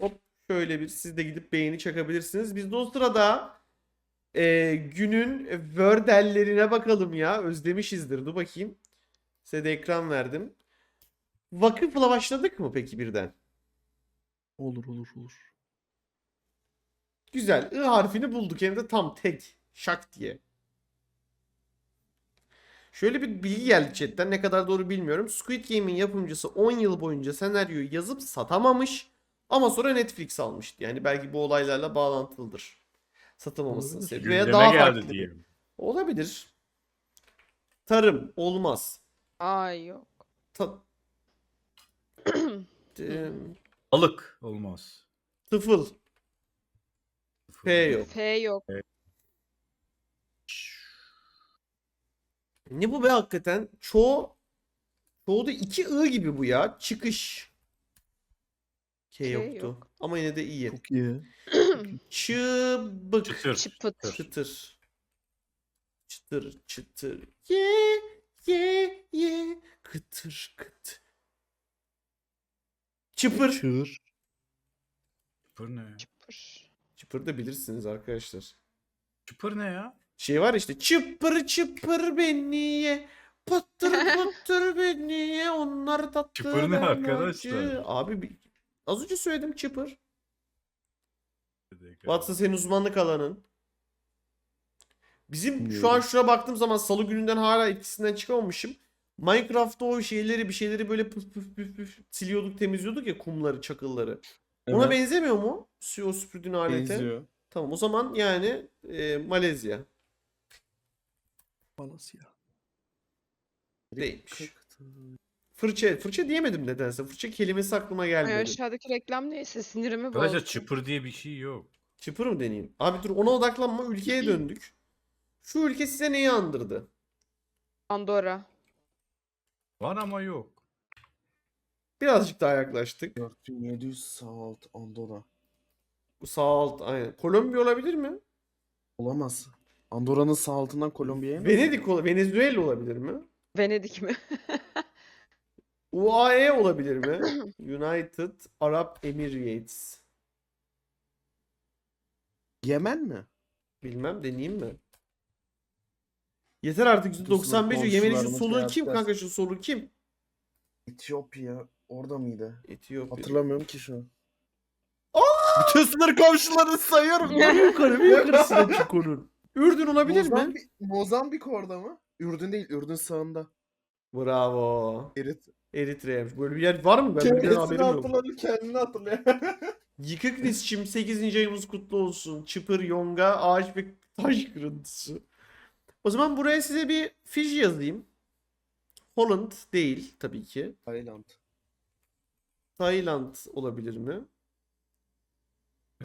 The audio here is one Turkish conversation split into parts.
Hop şöyle bir siz de gidip beğeni çakabilirsiniz. Biz de o sırada e, günün Word'ellerine bakalım ya. Özlemişizdir. Dur bakayım. Size de ekran verdim. Vakıfla başladık mı peki birden? Olur olur olur. Güzel. I harfini bulduk hem de tam tek. Şak diye. Şöyle bir bilgi geldi chatten. Ne kadar doğru bilmiyorum. Squid Game'in yapımcısı 10 yıl boyunca senaryoyu yazıp satamamış. Ama sonra Netflix almıştı. Yani belki bu olaylarla bağlantılıdır. Satamamasının Olabilir. sebebi. Veya daha geldi farklı. diyelim. Olabilir. Tarım. Olmaz. Ay yok. Ta- Balık olmaz. tıfıl. P yok. F yok. Ne bu be hakikaten? Çoğu çoğu da iki I gibi bu ya. Çıkış. K K yoktu. yok. Ama yine de iyi. Çok iyi. Çıbık. Çıtır. Çıpıt. Çıtır. Çıtır çıtır. Ye ye ye. Kıtır kıt. Çıpır. Çığır. Çıpır ne? Çıpır. Çıpır da bilirsiniz arkadaşlar. Çıpır ne ya? Şey var işte çıpır çıpır beni ye. Pıttır pıttır beni ye. Onlar tatlı. Çıpır ne ben arkadaşlar? acı. Abi bir- az önce söyledim. Dedi. Watson senin uzmanlık alanın. Bizim şu an şuna baktığım zaman salı gününden hala etkisinden çıkamamışım. Minecraft'ta o şeyleri bir şeyleri böyle püf püf püf püf siliyorduk temizliyorduk ya kumları çakılları. Ona Evet, benzemiyor mu? O süpürdüğün alete. benziyor. Tamam o zaman yani e, Malezya. Malasya. Değilmiş. Fırça, fırça diyemedim nedense. Fırça kelimesi aklıma Ay, gelmedi. aşağıdaki reklam neyse sinirimi Arkadaşlar bozdu. çıpır diye bir şey yok. Çıpır mı deneyeyim? Abi dur ona odaklanma ülkeye döndük. Şu ülke size neyi andırdı? Andorra. Var ama yok. Birazcık daha yaklaştık. 4700 Salt Andorra. Bu sağ alt aynen. Kolombiya olabilir mi? Olamaz. Andorra'nın sağ altından Kolombiya'ya mı? Venedik ol Venezuela olabilir mi? Venedik mi? UAE olabilir mi? United Arab Emirates. Yemen mi? Bilmem deneyeyim mi? Yeter artık %95 diyor. Yemenin şu soluğu kim kanka şu soluğu kim? Etiyopya. Orada mıydı? Etiyopya. Hatırlamıyorum ki şu an. Bütün sınır komşularını sayıyorum. Bir yukarı bir yukarısına çık onun. Ürdün olabilir mi? Mozambik orada mı? Ürdün değil, Ürdün sağında. Bravo. Erit. Eritre'ymiş. Böyle bir yer var mı? Ben Kendisini haberim yok. hatırladı, kendini hatırlıyor. Yıkık Nisçim 8. ayımız kutlu olsun. Çıpır, yonga, ağaç ve taş kırıntısı. O zaman buraya size bir Fiji yazayım. Holland değil tabii ki. Tayland. Tayland olabilir mi?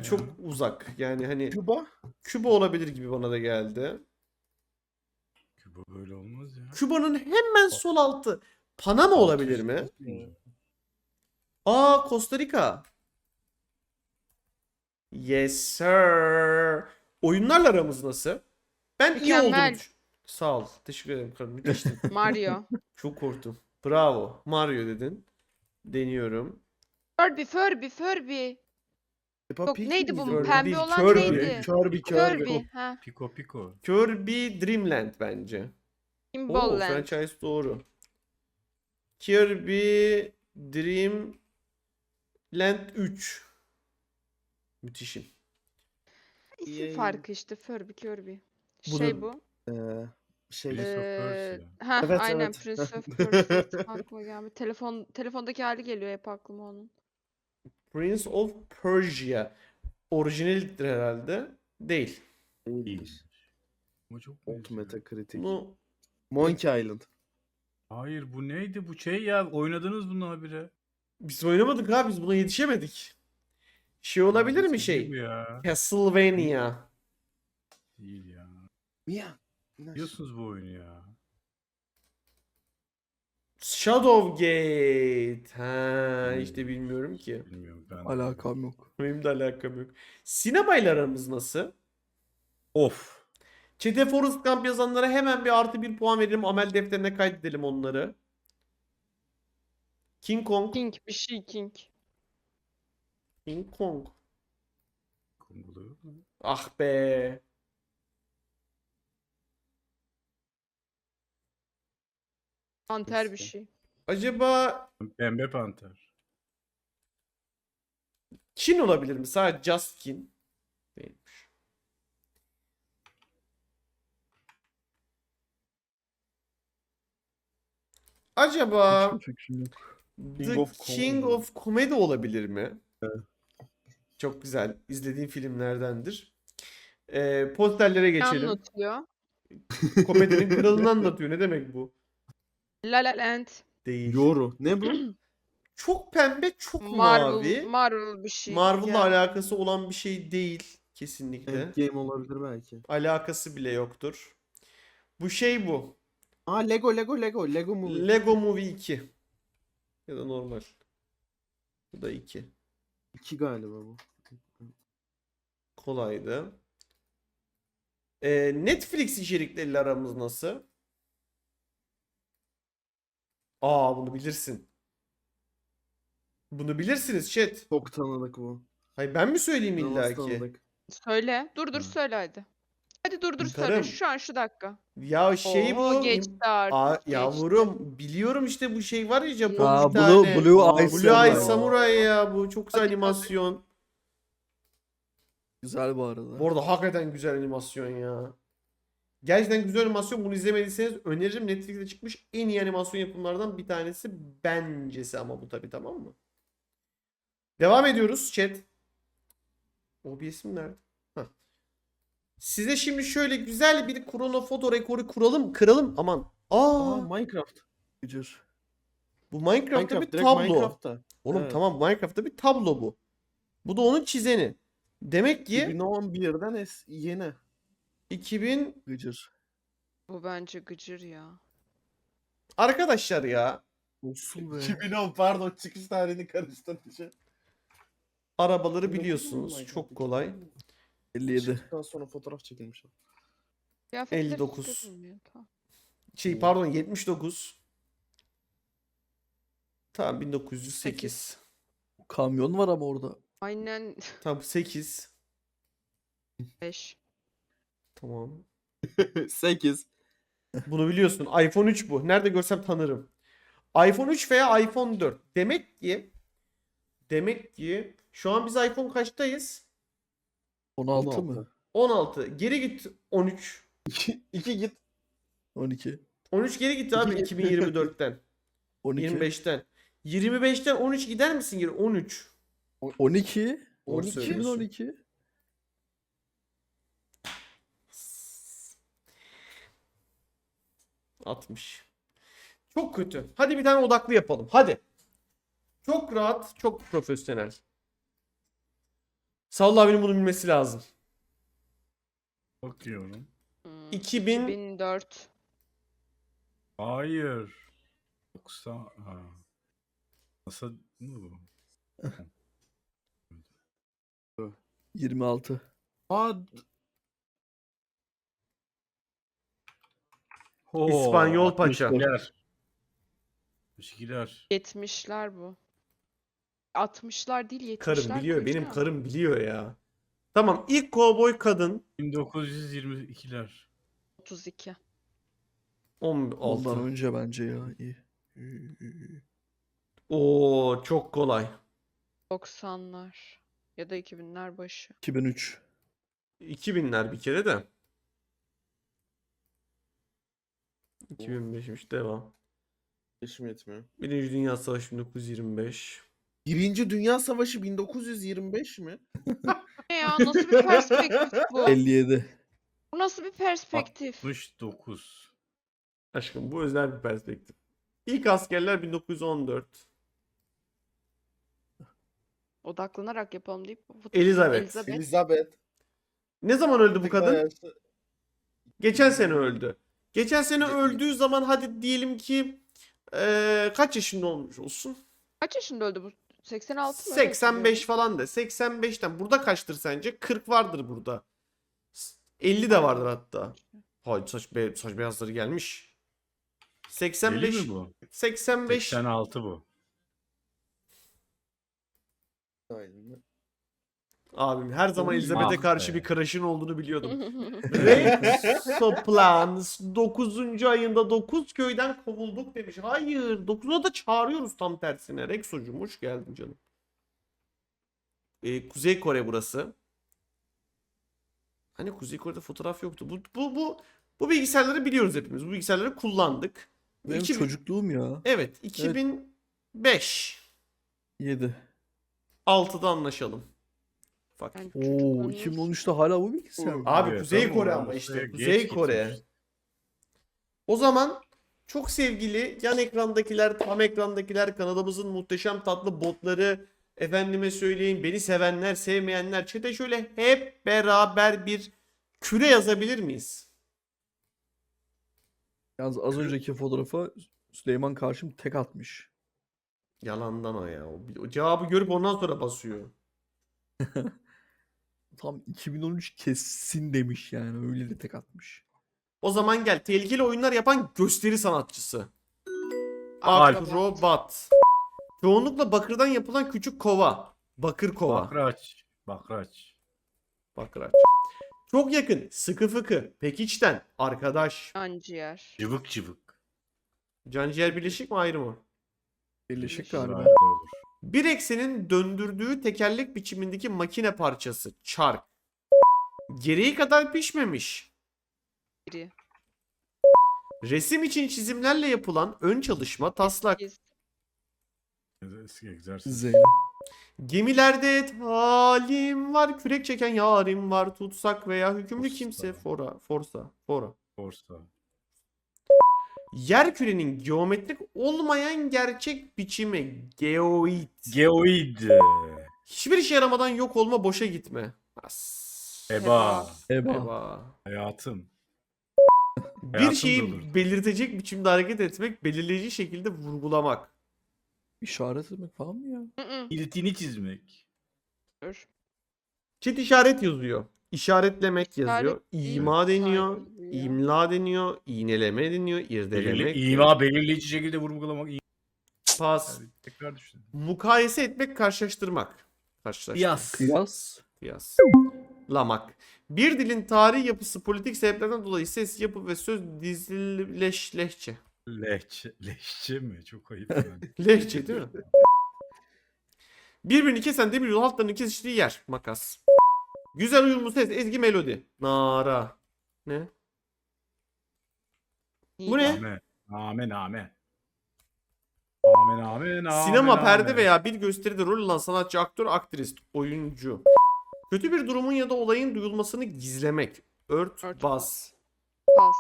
Çok uzak. Yani hani Küba. Küba olabilir gibi bana da geldi. Küba böyle olmaz ya. Küba'nın hemen sol altı. Panama olabilir mi? Aa Costa Rica. Yes sir. Oyunlarla aramız nasıl? Ben iyi Mükemmel. düş- Sağ ol. Teşekkür ederim karım. Müthiştin. Mario. Çok korktum. Bravo. Mario dedin. Deniyorum. Furby, Furby, Furby. Peppa Yok Pig neydi bu pembe değil, olan Kirby. neydi? Kirby, Kirby. Ha. Piko piko. Kirby Dreamland bence. Oo, Kimbolland. franchise doğru. Kirby Dream Land 3. Müthişim. İsim Yay. farkı işte Furby, Kirby. Bunun- Şey bu. Ee, şey. Prince of Persia. ha Evet, aynen evet. Prince of Persia aklıma. Telefon telefondaki hali geliyor hep aklıma onun. Prince of Persia. Orijinalidir herhalde. Değil. Değil. Ama çok Ultimate benziyor. kritik. Bunu Monkey Island. Hayır bu neydi bu şey ya oynadınız bunu habire. biz oynamadık abi biz buna yetişemedik. Şey olabilir mi şey? bu ya. Castlevania. Değil ya. Mia. Biliyorsunuz bu oyunu ya. Shadowgate. Ha Hmm. işte bilmiyorum ki. Bilmiyorum ben. Alakam yok. Benim de alakam yok. Sinemayla aramız nasıl? Of. Çete Forest Gump yazanlara hemen bir artı bir puan verelim. Amel defterine kaydedelim onları. King Kong. King bir şey King. King Kong. Kongulu. Ah be. Panter bir şey. Acaba Pembe panter. Çin olabilir mi? Sadece Just Kin. Değilmiş. Acaba Hiçbir fikrim yok. The King of King Comedy. of Comedy olabilir mi? Evet. Çok güzel. İzlediğim filmlerdendir. Ee, posterlere Ne geçelim. anlatıyor? Komedinin kralını anlatıyor. Ne demek bu? La La Land. Değil. Yoru. Ne bu? Çok pembe, çok mavi. Marvel, Marvel bir şey. Marvel'la yani. alakası olan bir şey değil. Kesinlikle. Endgame olabilir belki. Alakası bile yoktur. Bu şey bu. Aa Lego Lego Lego Lego Movie. Lego Movie 2. Ya da normal. Bu da 2. 2 galiba bu. Kolaydı. Ee, Netflix içerikleriyle aramız nasıl? Aa bunu bilirsin. Bunu bilirsiniz chat. Çok tanıdık bu. Hayır ben mi söyleyeyim illa ki? tanıdık. Söyle. Dur dur söyle hadi. Hadi dur dur söyle. Şu an şu dakika. Ya şey Oo, bu. geçti artık. Aa, geçti. yavrum biliyorum işte bu şey var ya Japon Aa, bir Blue, tane. Blue Blue Samurai. Eye Samurai ya bu çok güzel Hadi, hadi. animasyon. Güzel bu arada. Bu arada hakikaten güzel animasyon ya. Gerçekten güzel animasyon. Bunu izlemediyseniz öneririm. Netflix'te çıkmış en iyi animasyon yapımlardan bir tanesi bencesi ama bu tabii tamam mı? Devam ediyoruz chat. OBS'im nerede? Heh. Size şimdi şöyle güzel bir kronofoto rekoru kuralım, kıralım. Aman. Aa, Aa Minecraft. Gücür. bu Minecraft'ta Minecraft bir tablo. Minecraft'ta. Oğlum Evet. tamam Minecraft'ta bir tablo bu. Bu da onun çizeni. Demek ki 2011'den es yeni. 2000 Gücür. Bu bence gıcır ya. arkadaşlar ya Olsun be. 2010 pardon çıkış tarihini karıştırmışım. arabaları biliyorsunuz. Çok kolay. 57. Çıktıktan sonra fotoğraf çekilmiş. Kıyafetleri 59. tutulmuyor, Tamam. Şey pardon 79. Tamam 1908. Kamyon var ama orada. Aynen Tamam 8. 5. Tamam. 8. Bunu biliyorsun. iPhone 3 bu. Nerede görsem tanırım. iPhone 3 veya iPhone 4. Demek ki demek ki şu an biz iPhone kaçtayız? 16, mı? 16. Geri git 13. 2 git. 12. 13 geri git abi 2024'ten. 12. 25'ten. 25'ten 13 gider misin geri? 13. 12. Doğru 12 söylüyorsun. 12. Altmış. Çok kötü. Hadi bir tane odaklı yapalım. Hadi. Çok rahat, çok profesyonel. Salla abinin bunu bilmesi lazım. Bakıyorum. Hmm, 2000 2004. Hayır. Yoksa ha. Nasıl bu? 26. Aa İspanyol paça. 62'ler. 62'ler. 70'ler bu. 60'lar değil 70'ler. Karım biliyor. Benim koca. karım biliyor ya. Tamam. ilk kovboy kadın 1922'ler. 32. 16. Ondan önce bence ya. İyi. Oo çok kolay. 90'lar. Ya da 2000'ler başı. 2003. 2000'ler bir kere de. 2005'miş devam. yaşım yetmiyor. Birinci Dünya Savaşı 1925. Birinci Dünya Savaşı 1925 mi? Ne ya nasıl bir perspektif bu? 57. Bu nasıl bir perspektif? 69. Aşkım bu özel bir perspektif. İlk askerler 1914. Odaklanarak yapalım deyip. Elizabeth. Elizabeth. Elizabeth. Ne zaman öldü bu kadın? Geçen sene öldü. Geçen sene öldüğü zaman hadi diyelim ki eee, kaç yaşında olmuş olsun? Kaç yaşında öldü bu? 86 mı? Öyle 85 falan de. 85'ten. Burada kaçtır sence? 40 vardır burada. S- 50 de vardır hatta. Hayır saç, be saç beyazları gelmiş. 85 Deli mi bu? 85 86 bu. Aynen. Abim her zaman Elizabeth'e ah karşı be. bir crush'ın olduğunu biliyordum. Rexoplans 9. ayında 9 köyden kovulduk demiş. Hayır 9'a da çağırıyoruz tam tersine. Rexo'cum hoş geldin canım. Ee, Kuzey Kore burası. Hani Kuzey Kore'de fotoğraf yoktu. Bu bu bu bu bilgisayarları biliyoruz hepimiz. Bu bilgisayarları kullandık. Benim 2000 çocukluğum ya. Evet 2005 7. 6'da anlaşalım. Fuck. Ben Oo çocukluğum- 2013'te hala bu bilgisayar mı? Abi Evet, Kuzey tamam, Kore orası ama işte geç Kuzey Kore. O zaman çok sevgili yan ekrandakiler, tam ekrandakiler, kanalımızın muhteşem tatlı botları, efendime söyleyeyim beni sevenler, sevmeyenler, çete şöyle hep beraber bir küre yazabilir miyiz? Yalnız az önceki fotoğrafa Süleyman karşım tek atmış. Yalandan o ya. O, o cevabı görüp ondan sonra basıyor. Tam 2013 kesin demiş yani öyle de tek atmış. O zaman gel tehlikeli oyunlar yapan gösteri sanatçısı. Akrobat. Çoğunlukla bakırdan yapılan küçük kova. Bakır kova. Bakraç. Bakraç. Bakraç. Çok yakın. Sıkı fıkı. Pekiçten. Arkadaş. Anciğer. Cıvık cıvık. Canciğer birleşik mi ayrı mı? Birleşik Birleşik. galiba. Olur. Bir eksenin döndürdüğü tekerlek biçimindeki makine parçası. Çark. Gereği kadar pişmemiş. Biri. Resim için çizimlerle yapılan ön çalışma taslak. Eski egzersiz. Zeynep. Gemilerde talim var, kürek çeken yarim var, tutsak veya hükümlü Forsa. kimse fora, forsa, fora. Forsa. Yer kürenin geometrik olmayan gerçek biçimi geoid. Geoid. Hiçbir işe yaramadan yok olma boşa gitme. As. Eba. Eba. Eba. Hayatım. Bir Hayatım şeyi belirtecek biçimde hareket etmek, belirleyici şekilde vurgulamak. İşaret etmek falan mı ya? İltini çizmek. Dur. Çift işaret yazıyor. İşaretlemek yazıyor. İma deniyor. imla deniyor. iğneleme deniyor. irdelemek. Belirli, ima belirleyici şekilde vurgulamak. İ- Pas. Yani tekrar düşün. Mukayese etmek, karşılaştırmak. Karşılaştırmak. Kıyas. Kıyas. Kıyas. Lamak. Bir dilin tarihi yapısı politik sebeplerden dolayı ses, yapı ve söz dizileş lehçe. Lehçe. Lehçe mi? Çok ayıp yani. Lehçe değil mi? Birbirini kesen demir yolu hatlarının kesiştiği yer. Makas. Güzel uyumlu ses, ezgi melodi. Nara. Ne? Bu ne? Name. Name name. Name name name. Sinema, name. perde veya bir gösteride rol alan sanatçı, aktör, aktris, oyuncu. Kötü bir durumun ya da olayın duyulmasını gizlemek. Ört, Ört, bas. Pas.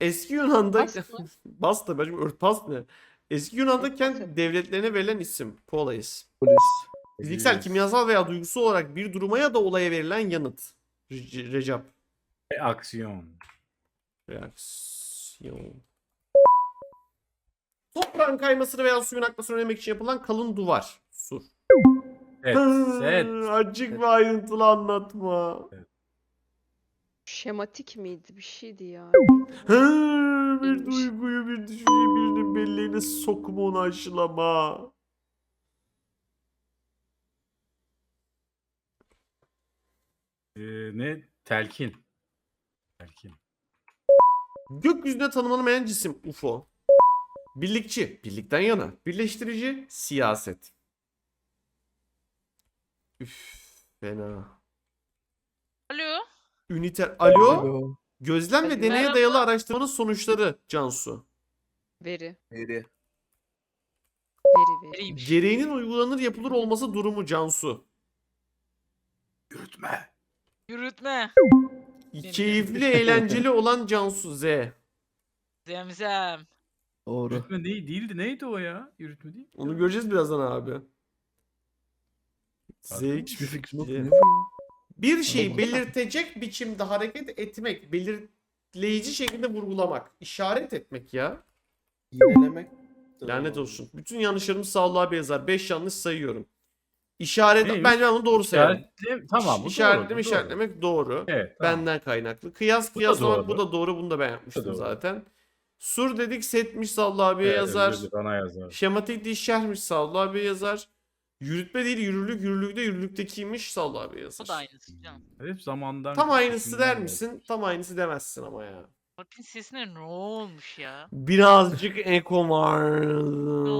Eski Yunan'da Bas bas da bence örtbas ne? Eski Yunan'da kent devletlerine verilen isim. Polis. Polis. Fiziksel, Yes. kimyasal veya duygusal olarak bir duruma ya da olaya verilen yanıt. Re- Recep. Aksiyon. Reaksiyon. Toprağın kaymasını veya suyun akmasını önlemek için yapılan kalın duvar. Sur. Set. Set. Acık ve ayrıntılı anlatma. Şematik miydi? Bir şeydi ya. Hı, bir duyguyu bir düşünceyi birinin belleğine sokma onu aşılama. Ee, ne? Telkin. Telkin. Gökyüzünde tanımlanamayan cisim UFO. Birlikçi, birlikten yana. Birleştirici, siyaset. Üf, fena. Alo. Üniter. Alo? Alo. Gözlem ve deneye Merhaba. dayalı araştırmanın sonuçları Cansu. Veri. Veri. Veri veri. Gereğinin uygulanır yapılır olması durumu Cansu. Yürütme. Yürütme. Keyifli, eğlenceli olan Cansu Z. Zemzem. Doğru. Yürütme ne, değildi. Neydi o ya? Yürütme değil. Onu göreceğiz birazdan abi. Zevk. Hiçbir fikrim yok. zevk. Ne bileyim. Bir şeyi belirtecek biçimde hareket etmek, belirleyici şekilde vurgulamak, işaret etmek ya. İğnelemek. Lanet olsun. Bütün yanlışlarımız sağlığa yazar. 5 yanlış sayıyorum. İşaret, Neymiş? bence ben onu doğru sayarım. İşaretle, tamam bu İşaretleme, doğru, bu işaretlemek doğru. Evet. Tamam. Benden kaynaklı. Kıyas Bu da kıyaslamak bu doğru. da doğru. Bunu da ben yapmıştım doğru. zaten. Sur dedik setmiş Sallı abiye Evet, yazar. Bana yazar. Şematik dişşermiş Sallı abiye yazar. Yürütme değil yürürlük. Yürürlükte yürürlüktekiymiş. Sal abi yazar. O da aynısı canım. Hep zamandan. Tam aynısı der misin? Tam aynısı demezsin ama ya. Alp'in sesine ne olmuş ya? Birazcık eko var.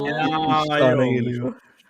Ya, Üç tane yok. geliyor.